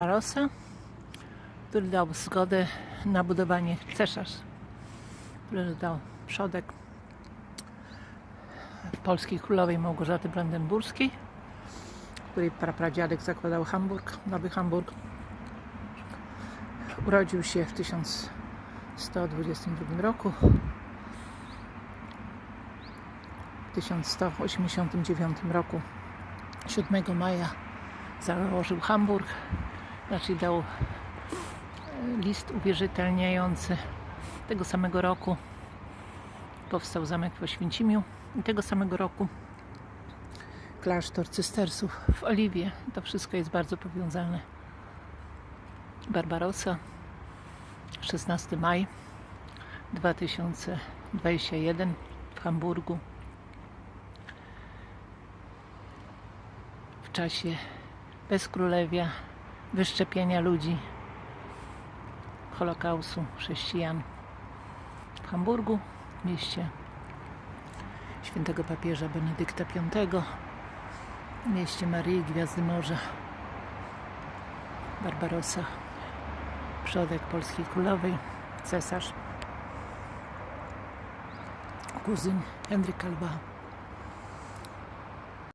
Barbarossa, który dał zgodę na budowanie cesarz, który dał przodek polskiej królowej Małgorzaty Brandenburskiej, której prapradziadek zakładał Hamburg, Nowy Hamburg. Urodził się w 1122 roku. W 1189 roku 7 maja założył Hamburg, znaczy dał e, list uwierzytelniający. Tego samego roku powstał zamek w Oświęcimiu i tego samego roku klasztor cystersów w Oliwie. To wszystko jest bardzo powiązane. Barbarossa, 16 maj 2021 w Hamburgu. W czasie bezkrólewia, wyszczepienia ludzi, Holokaustu chrześcijan w Hamburgu, mieście świętego papieża Benedykta V, mieście Marii Gwiazdy Morza, Barbarossa, przodek polskiej królowej, cesarz, kuzyn Henryka Lwa.